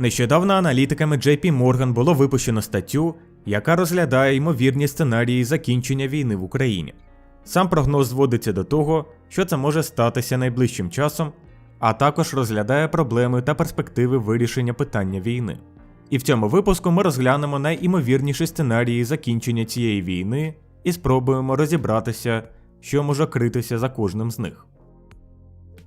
Нещодавно аналітиками JP Morgan було випущено статтю, яка розглядає ймовірні сценарії закінчення війни в Україні. Сам прогноз зводиться до того, що це може статися найближчим часом, а також розглядає проблеми та перспективи вирішення питання війни. І в цьому випуску ми розглянемо найімовірніші сценарії закінчення цієї війни і спробуємо розібратися, що може критися за кожним з них.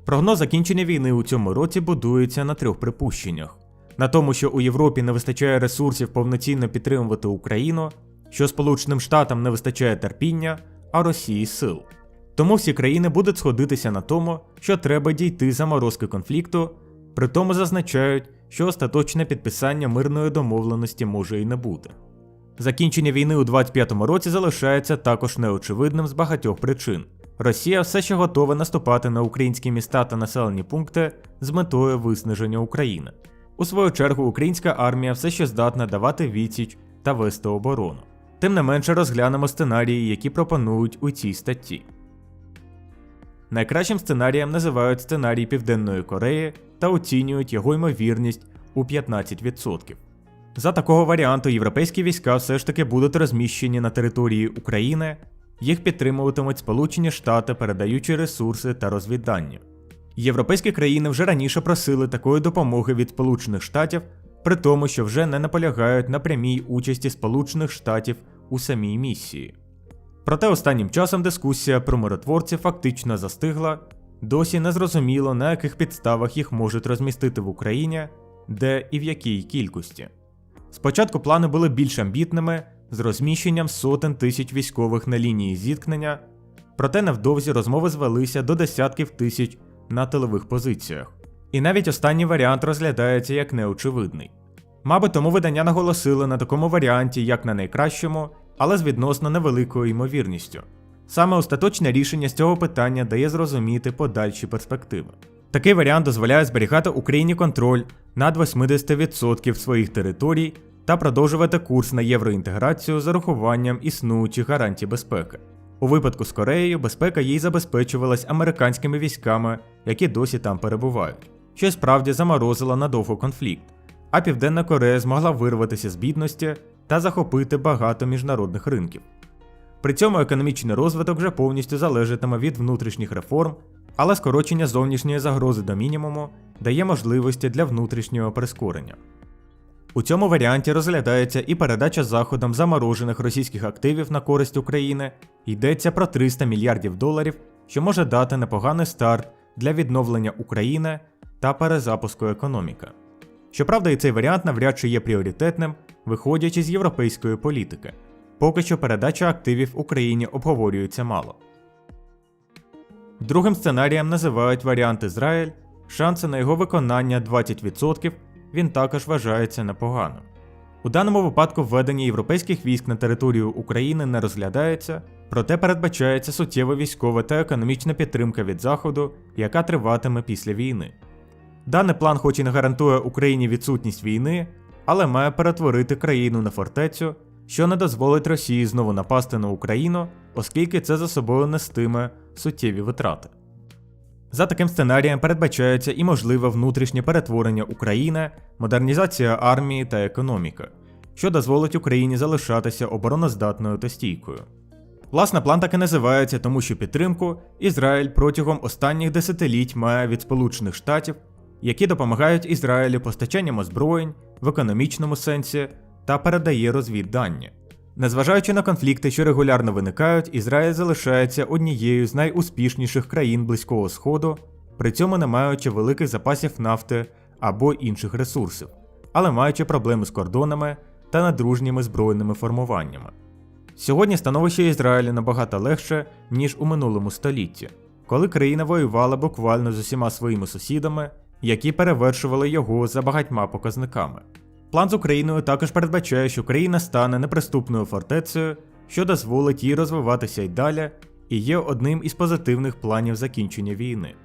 Прогноз закінчення війни у цьому році будується на трьох припущеннях: на тому, що у Європі не вистачає ресурсів повноцінно підтримувати Україну, що Сполученим Штатам не вистачає терпіння, а Росії сил. Тому всі країни будуть сходитися на тому, що треба дійти заморозки конфлікту, при тому зазначають, що остаточне підписання мирної домовленості може і не бути. Закінчення війни у 25-му році залишається також неочевидним з багатьох причин. Росія все ще готова наступати на українські міста та населені пункти з метою виснаження України. У свою чергу, українська армія все ще здатна давати відсіч та вести оборону. Тим не менше розглянемо сценарії, які пропонують у цій статті. Найкращим сценарієм називають сценарій Південної Кореї та оцінюють його ймовірність у 15%. За такого варіанту європейські війська все ж таки будуть розміщені на території України, їх підтримуватимуть Сполучені Штати, передаючи ресурси та розвіддання. Європейські країни вже раніше просили такої допомоги від Сполучених Штатів, при тому, що вже не наполягають на прямій участі Сполучених Штатів у самій місії. Проте останнім часом дискусія про миротворців фактично застигла, досі не зрозуміло, на яких підставах їх можуть розмістити в Україні, де і в якій кількості. Спочатку плани були більш амбітними, з розміщенням сотень тисяч військових на лінії зіткнення, проте невдовзі розмови звелися до десятків тисяч на тилових позиціях. І навіть останній варіант розглядається як неочевидний. Мабуть, тому видання наголосили на такому варіанті як на найкращому, але з відносно невеликою ймовірністю. Саме остаточне рішення з цього питання дає зрозуміти подальші перспективи. Такий варіант дозволяє зберігати Україні контроль над 80% своїх територій та продовжувати курс на євроінтеграцію з урахуванням існуючих гарантій безпеки. У випадку з Кореєю безпека їй забезпечувалась американськими військами, які досі там перебувають, що справді заморозило надовго конфлікт, а Південна Корея змогла вирватися з бідності та захопити багато міжнародних ринків. При цьому економічний розвиток вже повністю залежатиме від внутрішніх реформ, але скорочення зовнішньої загрози до мінімуму дає можливості для внутрішнього прискорення. У цьому варіанті розглядається і передача заходом заморожених російських активів на користь України, йдеться про 300 мільярдів доларів, що може дати непоганий старт для відновлення України та перезапуску економіки. Щоправда, і цей варіант навряд чи є пріоритетним, виходячи з європейської політики. Поки що передача активів Україні обговорюється мало. Другим сценарієм називають варіант Ізраїль, шанси на його виконання 20%, він також вважається непогано. У даному випадку введення європейських військ на територію України не розглядається, проте передбачається суттєва військова та економічна підтримка від Заходу, яка триватиме після війни. Даний план, хоч і не гарантує Україні відсутність війни, але має перетворити країну на фортецю, що не дозволить Росії знову напасти на Україну, оскільки це за собою нестиме суттєві витрати. За таким сценарієм передбачається і можливе внутрішнє перетворення України, модернізація армії та економіки, що дозволить Україні залишатися обороноздатною та стійкою. Власне, план так і називається, тому що підтримку Ізраїль протягом останніх десятиліть має від Сполучених Штатів, які допомагають Ізраїлю постачанням озброєнь в економічному сенсі та передає розвіддані. Незважаючи на конфлікти, що регулярно виникають, Ізраїль залишається однією з найуспішніших країн Близького Сходу, при цьому не маючи великих запасів нафти або інших ресурсів, але маючи проблеми з кордонами та надружніми збройними формуваннями. Сьогодні становище Ізраїлю набагато легше, ніж у минулому столітті, коли країна воювала буквально з усіма своїми сусідами, які перевершували його за багатьма показниками. План з Україною також передбачає, що країна стане неприступною фортецею, що дозволить їй розвиватися й далі, і є одним із позитивних планів закінчення війни.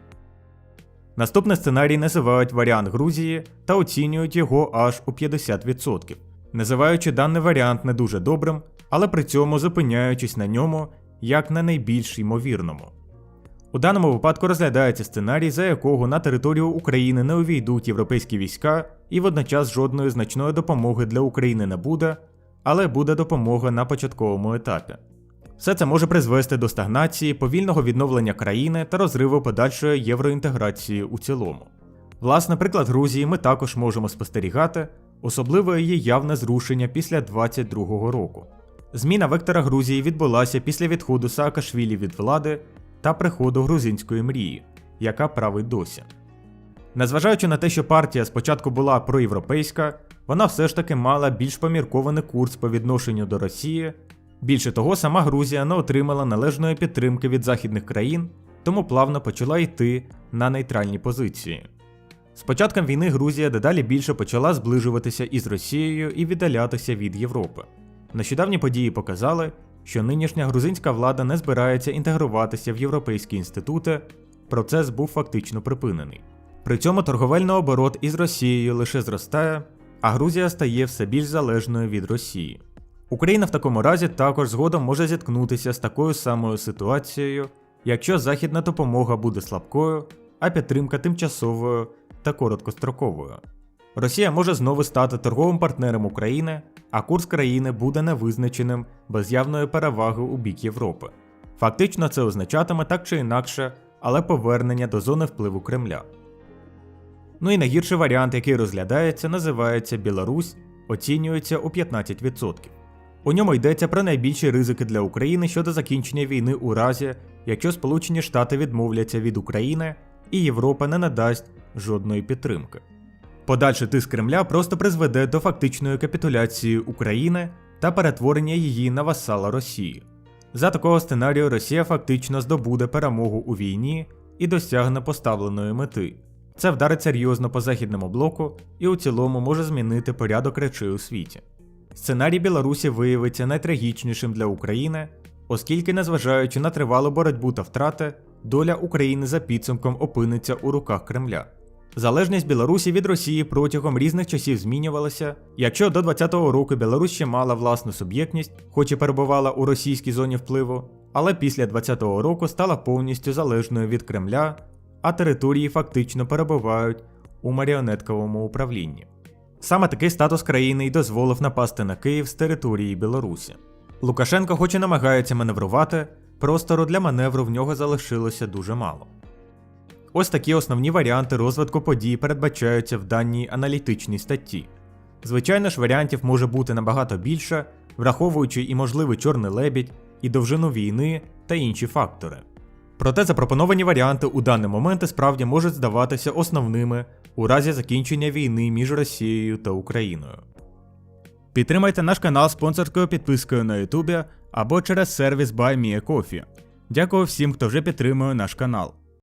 Наступний сценарій називають варіант Грузії та оцінюють його аж у 50%, називаючи даний варіант не дуже добрим, але при цьому зупиняючись на ньому як на найбільш ймовірному. У даному випадку розглядається сценарій, за якого на територію України не увійдуть європейські війська і водночас жодної значної допомоги для України не буде, але буде допомога на початковому етапі. Все це може призвести до стагнації, повільного відновлення країни та розриву подальшої євроінтеграції у цілому. Власне, приклад Грузії ми також можемо спостерігати, особливо її явне зрушення після 22-го року. Зміна вектора Грузії відбулася після відходу Саакашвілі від влади та приходу грузинської мрії, яка править досі. Незважаючи на те, що партія спочатку була проєвропейська, вона все ж таки мала більш поміркований курс по відношенню до Росії. Більше того, сама Грузія не отримала належної підтримки від західних країн, тому плавно почала йти на нейтральні позиції. З початком війни Грузія дедалі більше почала зближуватися із Росією і віддалятися від Європи. Нещодавні події показали, що нинішня грузинська влада не збирається інтегруватися в європейські інститути, процес був фактично припинений. При цьому торговельний оборот із Росією лише зростає, а Грузія стає все більш залежною від Росії. Україна в такому разі також згодом може зіткнутися з такою самою ситуацією, якщо західна допомога буде слабкою, а підтримка тимчасовою та короткостроковою. Росія може знову стати торговим партнером України, а курс країни буде невизначеним без явної переваги у бік Європи. Фактично це означатиме так чи інакше, але повернення до зони впливу Кремля. Ну і найгірший варіант, який розглядається, називається Білорусь, оцінюється у 15%. У ньому йдеться про найбільші ризики для України щодо закінчення війни у разі, якщо Сполучені Штати відмовляться від України і Європа не надасть жодної підтримки. Подальший тиск Кремля просто призведе до фактичної капітуляції України та перетворення її на васала Росії. За такого сценарію Росія фактично здобуде перемогу у війні і досягне поставленої мети. Це вдарить серйозно по західному блоку і у цілому може змінити порядок речей у світі. Сценарій Білорусі виявиться найтрагічнішим для України, оскільки, незважаючи на тривалу боротьбу та втрати, доля України за підсумком опиниться у руках Кремля. Залежність Білорусі від Росії протягом різних часів змінювалася. Якщо до 20-го року Білорусь ще мала власну суб'єктність, хоч і перебувала у російській зоні впливу, але після 20-го року стала повністю залежною від Кремля, а території фактично перебувають у маріонетковому управлінні. Саме такий статус країни й дозволив напасти на Київ з території Білорусі. Лукашенко, хоч і намагається маневрувати, простору для маневру в нього залишилося дуже мало. Ось такі основні варіанти розвитку подій передбачаються в даній аналітичній статті. Звичайно ж, варіантів може бути набагато більше, враховуючи і можливий чорний лебідь, і довжину війни та інші фактори. Проте запропоновані варіанти у даний момент справді можуть здаватися основними у разі закінчення війни між Росією та Україною. Підтримайте наш канал спонсорською підпискою на Ютубі або через сервіс BuyMeACoffee. Дякую всім, хто вже підтримує наш канал.